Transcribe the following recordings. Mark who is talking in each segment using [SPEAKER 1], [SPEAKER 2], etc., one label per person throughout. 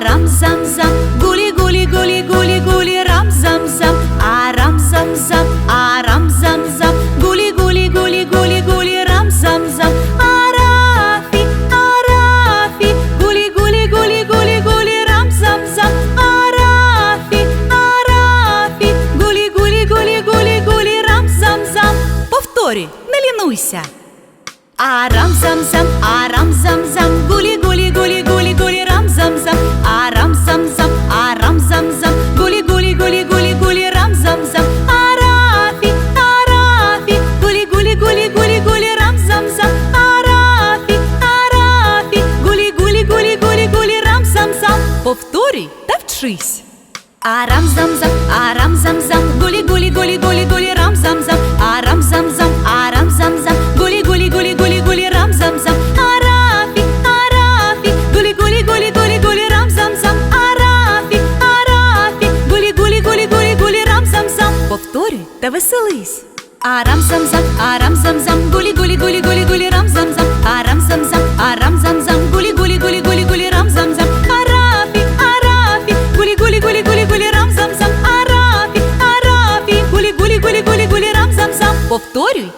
[SPEAKER 1] арам зам зам, гулі гулі гулі гулі гулі рам зам зам, арам зам зам, арам зам зам, гулі гулі гулі гулі гулі рам зам зам, арафі, арафі, гулі гулі гулі гулі гулі рам зам зам, арафі, арафі, гулі гулі гулі гулі гулі рам зам зам. Повторюй, не лінуйся. Арам зам зам, гулі гулі гулі гулі рам зам зам, арафі, арафі, гулі гулі гулі гулі гулі рам зам зам. Повторюй та веселись. Арам зам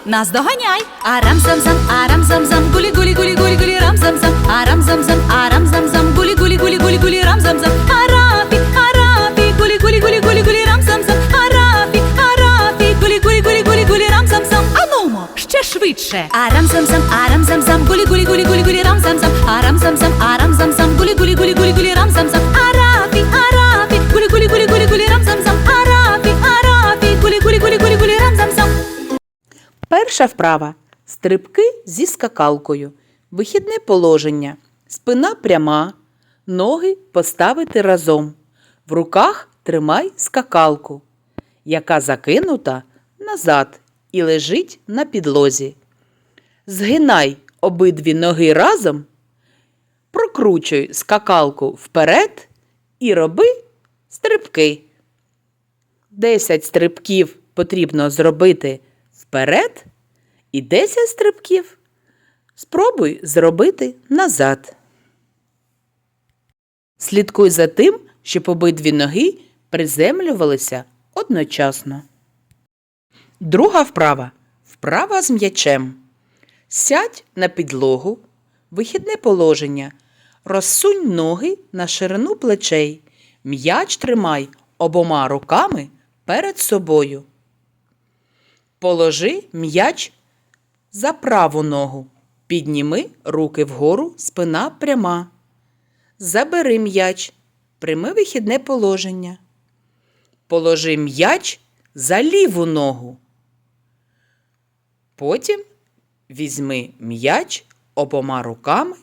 [SPEAKER 1] Повторюй, нас доганяй. Арам зам зам, арам зам зам, гулі гулі гулі гулі гулі рам зам зам, арам зам зам, арам зам зам, гулі гулі гулі гулі гулі рам зам зам, Арапі, арапі, гулі гулі гулі гулі гулі рам зам зам, Арапі, арапі, гулі гулі гулі гулі гулі рам зам зам. Анумо, ще швидше. Арам зам зам, арам зам зам,
[SPEAKER 2] Перша вправа. Стрибки зі скакалкою. Вихідне положення. Спина пряма. Ноги поставити разом. В руках тримай скакалку, яка закинута назад і лежить на підлозі. Згинай обидві ноги разом. Прокручуй скакалку вперед і роби стрибки. 10 стрибків потрібно зробити вперед і 10 стрибків спробуй зробити назад. Слідкуй за тим, щоб обидві ноги приземлювалися одночасно. Друга вправа. Вправа з м'ячем. Сядь на підлогу, вихідне положення. Розсунь ноги на ширину плечей. М'яч тримай обома руками перед собою. Положи м'яч за праву ногу. Підніми руки вгору, спина пряма. Забери м'яч. Прийми вихідне положення. Положи м'яч за ліву ногу. Потім візьми м'яч обома руками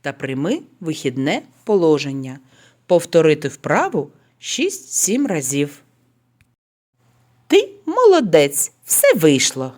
[SPEAKER 2] та прийми вихідне положення. Повторити вправу 6-7 разів. Ти молодець, все вийшло.